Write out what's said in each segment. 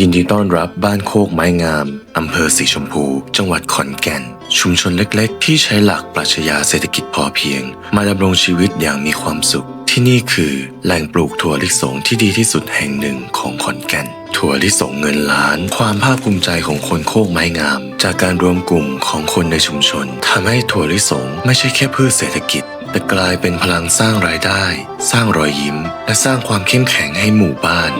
ยินดีต้อนรับบ้านโคกไม้งาม อำเภอสีชมพู จังหวัดขอนแก่น ชุมชนเล็กๆ ที่ใช้หลักปรัชญาเศรษฐกิจพอเพียง มาดำรงชีวิตอย่างมีความสุข ที่นี่คือแหล่งปลูกถั่วลิสงที่ดีที่สุดแห่งหนึ่งของขอนแก่น ถั่วลิสงเงินล้าน ความภาคภูมิใจของคนโคกไม้งาม จากการรวมกลุ่มของคนในชุมชนทำให้ถั่วลิสงไม่ใช่แค่พืชเศรษฐกิจแต่กลายเป็นพลังสร้างรายได้ สร้างรอยยิ้ม และสร้างความเข้มแข็งให้หมู่บ้าน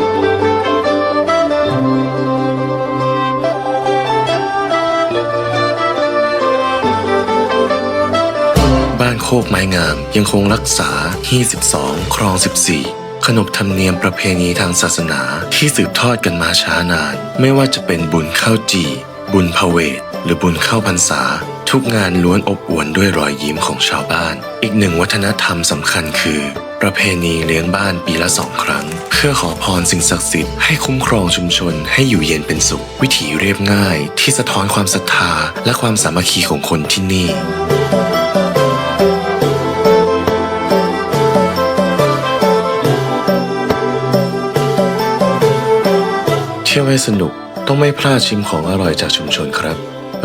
คกไม้งาม ยังคงรักษาฮี12 ครอง 14ขนบธรรมเนียมประเพณีทางศาสนาที่สืบทอดกันมาช้านาน ไม่ว่าจะเป็นบุญข้าวจี บุญพระเวทหรือบุญเข้าพรรษา ทุกงานล้วนอบอวลด้วยรอยยิ้มของชาวบ้าน อีกหนึ่งวัฒนธรรมสำคัญคือ ประเพณีเลี้ยงบ้านปีละสองครั้ง เพื่อขอพรสิ่งศักดิ์สิทธิ์ให้คุ้มครองชุมชนให้อยู่เย็นเป็นสุข วิถีเรียบง่าย ที่สะท้อนความศรัทธาและความสามัคคีของคนที่นี่ ที่ยวให้สนุกต้องไม่พลาดชิมของอร่อยจากชุมชนครับ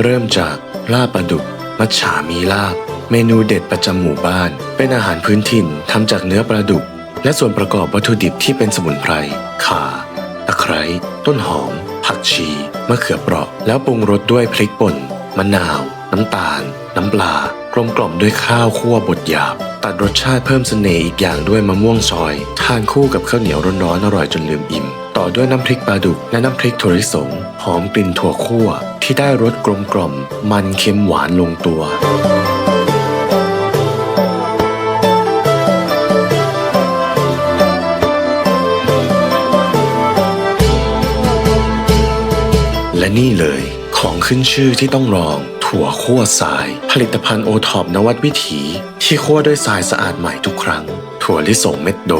เริ่มจากลาบปลาดุก มัจฉามีลาบ เมนูเด็ดประจำหมู่บ้าน เป็นอาหารพื้นถิ่นทำจากเนื้อปลาดุก และส่วนประกอบวัตถุดิบที่เป็นสมุนไพรข่าตะไคร้ต้นหอม ผักชี มะเขือเปราะ แล้วปรุงรสด้วยพริกป่น มะนาว น้ำตาล น้ำปลากลมกล่อมด้วยข้าวคั่วบดหยาบ ตัดรสชาติเพิ่มเสน่ห์อีกอย่างด้วยมะม่วงซอย ทานคู่กับข้าวเหนียวร้อนๆอร่อยจนลืมอิ่ม ต่อด้วยน้ำพริกปลาดุกและน้ำพริกถั่วลิสง หอมกลิ่นถั่วคั่ว ที่ได้รสกลมกล่อม มันเค็มหวานลงตัวและนี่เลยของขึ้นชื่อที่ต้องลอง ถั่วคั่วทราย ผลิตภัณฑ์โอท็อปนวัดวิถี ที่คั่วด้วยทรายสะอาดใหม่ทุกครั้ง ถั่วลิสงเม็ดโด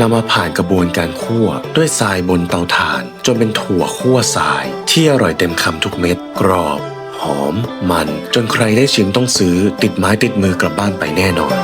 นำมาผ่านกระบวนการคั่วด้วยทรายบนเตาถ่าน จนเป็นถั่วคั่วทราย ที่อร่อยเต็มคำทุกเม็ดกรอบ หอม มัน จนใครได้ชิมต้องซื้อ ติดไม้ติดมือกลับบ้านไปแน่นอน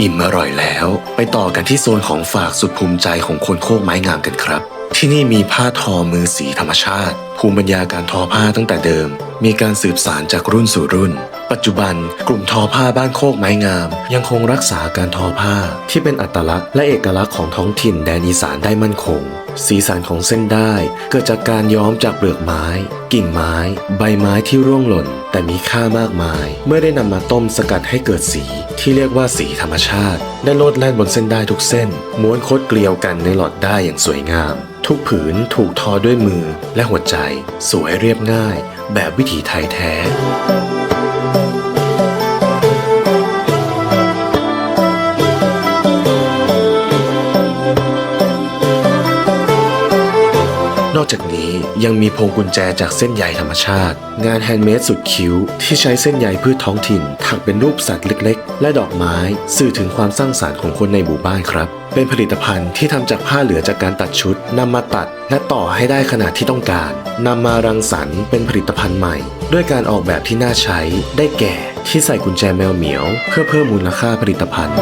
อิ่มอร่อยแล้ว ไปต่อกันที่โซนของฝากสุดภูมิใจของคนโคกไม้งามกันครับ ที่นี่มีผ้าทอมือสีธรรมชาติ ภูมิปัญญาการทอผ้าตั้งแต่เดิม มีการสืบสานจากรุ่นสู่รุ่น ปัจจุบัน กลุ่มทอผ้าบ้านโคกไม้งาม ยังคงรักษาการทอผ้าที่เป็นอัตลักษณ์และเอกลักษณ์ของท้องถิ่นแดนอีสานได้มั่นคง สีสันของเส้นได้เกิดจากการย้อมจากเปลือกไม้ กิ่งไม้ ใบไม้ที่ร่วงหล่น แต่มีค่ามากมาย เมื่อได้นำมาต้มสกัดให้เกิดสี ที่เรียกว่าสีธรรมชาติ ได้โลดแล่นบนเส้นได้ทุกเส้น ม้วนคดเกลียวกันในหลอดได้อย่างสวยงาม ทุกผืนถูกทอด้วยมือและหัวใจ สวยเรียบง่าย แบบวิถีไทยแท้ ยังมีพวงกุญแจจากเส้นใยธรรมชาติ งานแฮนด์เมดสุดคิ้ว ที่ใช้เส้นใยพืชท้องถิ่น ถักเป็นรูปสัตว์เล็กๆ และดอกไม้ สื่อถึงความสร้างสารรค์ของคนในหมู่บ้านครับ เป็นผลิตภัณฑ์ที่ทำจากผ้าเหลือจากการตัดชุดนำมาตัดและต่อให้ได้ขนาดที่ต้องการนำมารังสรรค์เป็นผลิตภัณฑ์ใหม่ ด้วยการออกแบบที่น่าใช้ได้แก่ ที่ใส่กุญแจแมวเหมียว เพื่อเพิ่มมูลค่าผลิตภัณฑ์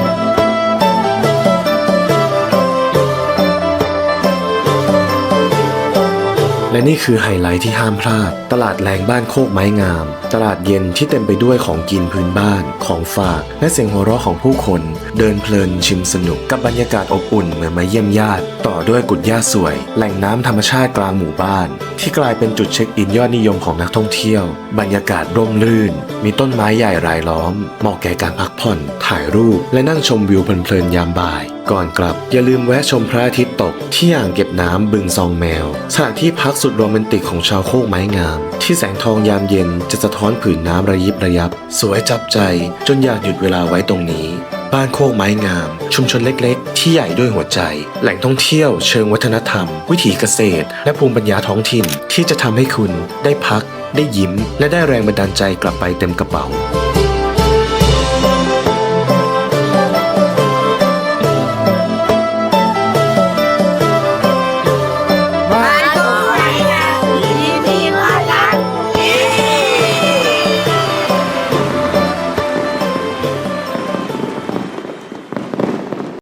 และนี่คือไฮไลท์ที่ห้ามพลาด ตลาดแรงบ้านโคกไม้งาม ตลาดเย็นที่เต็มไปด้วยของกินพื้นบ้าน ของฝาก และเสียงหัวเราะของผู้คน เดินเพลินชิมสนุกกับบรรยากาศอบอุ่นเหมือนมาเยี่ยมญาติ ต่อด้วยกุดย่าสวย แหล่งน้ำธรรมชาติกลางหมู่บ้าน ที่กลายเป็นจุดเช็คอินยอดนิยมของนักท่องเที่ยว บรรยากาศร่มรื่น มีต้นไม้ใหญ่รายล้อม เหมาะแก่การพักผ่อน ถ่ายรูป และนั่งชมวิวเพลินๆยามบ่าย ก่อนกลับ อย่าลืมแวะชมพระอาทิตย์ตกที่อ่างเก็บน้ำบึงซองแมว สถานที่พักสุดโรแมนติกของชาวโคกไม้งาม ที่แสงทองยามเย็นจะสะท้อนผืนน้ำระยิบระยับ สวยจับใจจนอยากหยุดเวลาไว้ตรงนี้ บ้านโคกไม้งาม ชุมชนเล็กๆ ที่ใหญ่ด้วยหัวใจ แหล่งท่องเที่ยวเชิงวัฒนธรรม วิถีเกษตร และภูมิปัญญาท้องถิ่นที่จะทำให้คุณได้พัก ได้ยิ้ม และได้แรงบันดาลใจกลับไปเต็มกระเป๋า